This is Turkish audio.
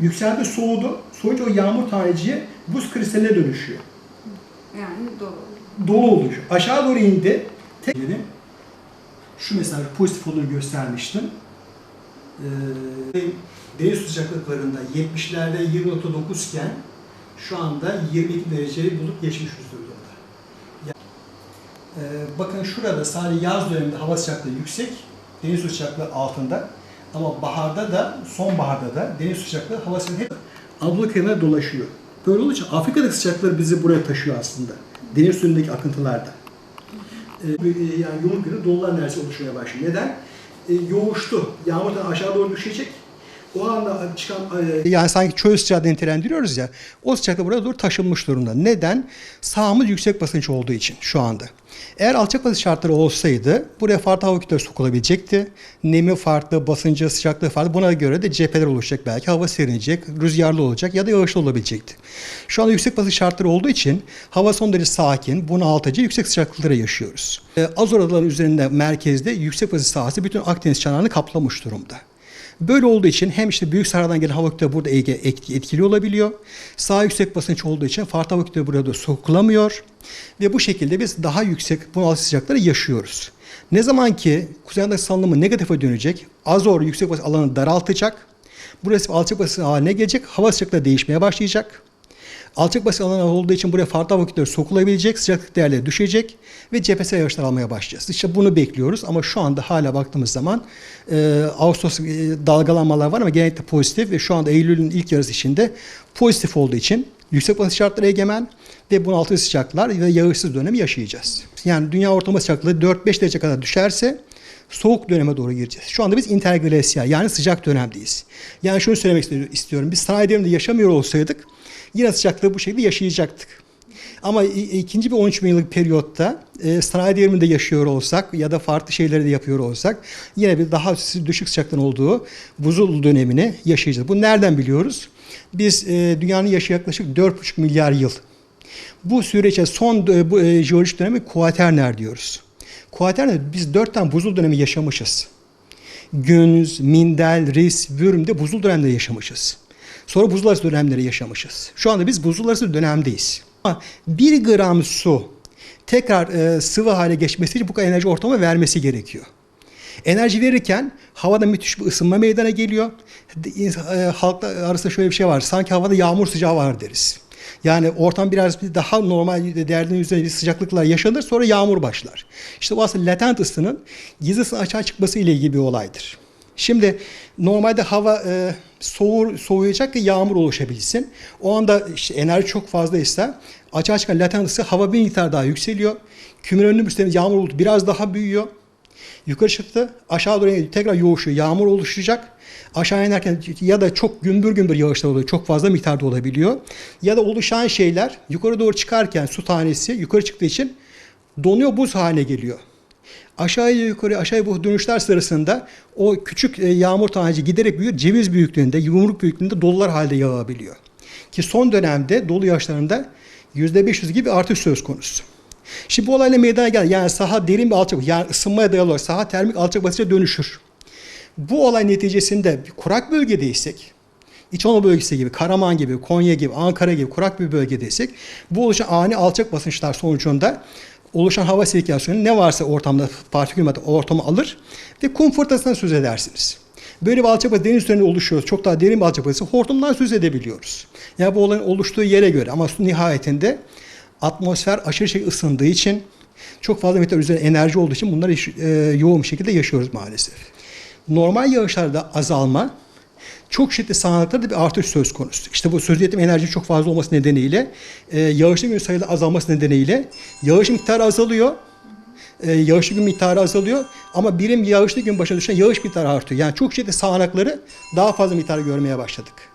Yükseldi, soğudu. Soğuyunca o yağmur taneciği buz kristaline dönüşüyor. Yani dolu. Dolu oluşuyor. Aşağı doğru indi. Tek şu mesela pozitif olduğunu göstermiştim. Ee, deniz sıcaklıklarında 70'lerde 20.9 iken şu anda 22 dereceyi bulup geçmiş durumda. Ya- Ee, bakın şurada sadece yaz döneminde hava sıcaklığı yüksek, deniz sıcaklığı altında. Ama baharda da, sonbaharda da deniz sıcaklığı hava sıcaklığı hep kıyılarına dolaşıyor. Böyle olduğu Afrika'daki sıcaklıklar bizi buraya taşıyor aslında. Deniz suyundaki akıntılarda. Ee, yani yoğun günü dolular neredeyse oluşmaya başlıyor. Neden? Ee, yoğuştu. Yağmurdan aşağı doğru düşecek. O anda çıkan... Yani sanki çöl sıcağı nitelendiriyoruz ya. O sıcaklık buraya doğru taşınmış durumda. Neden? Sahamız yüksek basınç olduğu için şu anda. Eğer alçak basınç şartları olsaydı buraya farklı hava kütleleri sokulabilecekti. Nemi farklı, basıncı, sıcaklığı farklı. Buna göre de cepheler oluşacak belki. Hava serinecek, rüzgarlı olacak ya da yağışlı olabilecekti. Şu anda yüksek basınç şartları olduğu için hava son derece sakin, bunaltıcı, yüksek sıcaklıklara yaşıyoruz. Ee, Azor Adaları üzerinde merkezde yüksek basınç sahası bütün Akdeniz çanağını kaplamış durumda. Böyle olduğu için hem işte büyük sahradan gelen hava kütleleri burada etki- etki- etkili olabiliyor. Sağ yüksek basınç olduğu için farklı hava kütleleri burada sokulamıyor. Ve bu şekilde biz daha yüksek bunaltı sıcakları yaşıyoruz. Ne zaman ki kuzeyindeki salınımı negatife dönecek, azor yüksek basınç alanı daraltacak. Burası alçak basınç haline gelecek, hava sıcaklığı değişmeye başlayacak. Alçak basınç alanı olduğu için buraya farklı hava kütleleri sokulabilecek, sıcaklık değerleri düşecek ve cephesel yağışlar almaya başlayacağız. İşte bunu bekliyoruz ama şu anda hala baktığımız zaman e, Ağustos e, dalgalanmalar var ama genellikle pozitif ve şu anda Eylül'ün ilk yarısı içinde pozitif olduğu için yüksek basınç şartları egemen ve bunaltıcı sıcaklar ve yağışsız dönemi yaşayacağız. Yani dünya ortalama sıcaklığı 4-5 derece kadar düşerse soğuk döneme doğru gireceğiz. Şu anda biz interglasyal yani sıcak dönemdeyiz. Yani şunu söylemek istiyorum. Biz sanayi devriminde yaşamıyor olsaydık yine sıcaklığı bu şekilde yaşayacaktık. Ama ikinci bir 13 bin yıllık periyotta e, sanayi devriminde yaşıyor olsak ya da farklı şeyleri de yapıyor olsak yine bir daha düşük sıcaklığın olduğu buzul dönemini yaşayacağız. Bu nereden biliyoruz? Biz e, dünyanın yaşı yaklaşık 4,5 milyar yıl. Bu süreçte son e, bu e, jeolojik dönemi kuaterner diyoruz. Kuaterner biz dört tane buzul dönemi yaşamışız. Günz, Mindel, Ris, Vürm'de buzul dönemde yaşamışız. Sonra buzul arası dönemleri yaşamışız. Şu anda biz buzul arası dönemdeyiz. Ama bir gram su tekrar e, sıvı hale geçmesi için bu kadar enerji ortama vermesi gerekiyor. Enerji verirken havada müthiş bir ısınma meydana geliyor. E, halkla arasında şöyle bir şey var. Sanki havada yağmur sıcağı var deriz. Yani ortam biraz bir daha normal değerlerin üzerinde bir sıcaklıklar yaşanır sonra yağmur başlar. İşte bu aslında latent ısının gizli açığa çıkması ile ilgili bir olaydır. Şimdi normalde hava e, soğur, soğuyacak ki yağmur oluşabilsin. O anda işte enerji çok fazlaysa açığa çıkan latent ısı hava bir miktar daha yükseliyor. Kümülatif sistemi yağmur bulutu biraz daha büyüyor. Yukarı çıktı, aşağı doğru iniyor, tekrar yoğuşuyor, yağmur oluşacak. Aşağı inerken ya da çok gümbür gümbür yağışlar oluyor, çok fazla miktarda olabiliyor. Ya da oluşan şeyler yukarı doğru çıkarken su tanesi yukarı çıktığı için donuyor, buz haline geliyor. Aşağıya yukarı aşağıya bu dönüşler sırasında o küçük e, yağmur taneci giderek büyüyor. Ceviz büyüklüğünde, yumruk büyüklüğünde dolular halde yağabiliyor. Ki son dönemde dolu yağışlarında %500 gibi artış söz konusu. Şimdi bu olayla meydana geldi. Yani saha derin bir alçak, yani ısınmaya dayalı olarak saha termik alçak basınca dönüşür. Bu olay neticesinde bir kurak bölgedeysek, İç Anadolu bölgesi gibi, Karaman gibi, Konya gibi, Ankara gibi kurak bir bölgedeysek bu oluşan ani alçak basınçlar sonucunda oluşan hava sirkülasyonu ne varsa ortamda partikül madde ortamı alır ve kum fırtınasından söz edersiniz. Böyle bir basınç deniz üzerinde oluşuyor. Çok daha derin bir alçak basınç hortumdan söz edebiliyoruz. Yani bu olayın oluştuğu yere göre ama nihayetinde atmosfer aşırı şekilde ısındığı için çok fazla miktar üzerine enerji olduğu için bunları e, yoğun bir şekilde yaşıyoruz maalesef. Normal yağışlarda azalma, çok şiddetli sağanaklarda da bir artış söz konusu. İşte bu sözlü ettiğim enerji çok fazla olması nedeniyle, e, yağışlı gün sayılı azalması nedeniyle yağış miktarı azalıyor. E, yağışlı gün miktarı azalıyor ama birim yağışlı gün başına düşen yağış miktarı artıyor. Yani çok şiddetli sağanakları daha fazla miktarı görmeye başladık.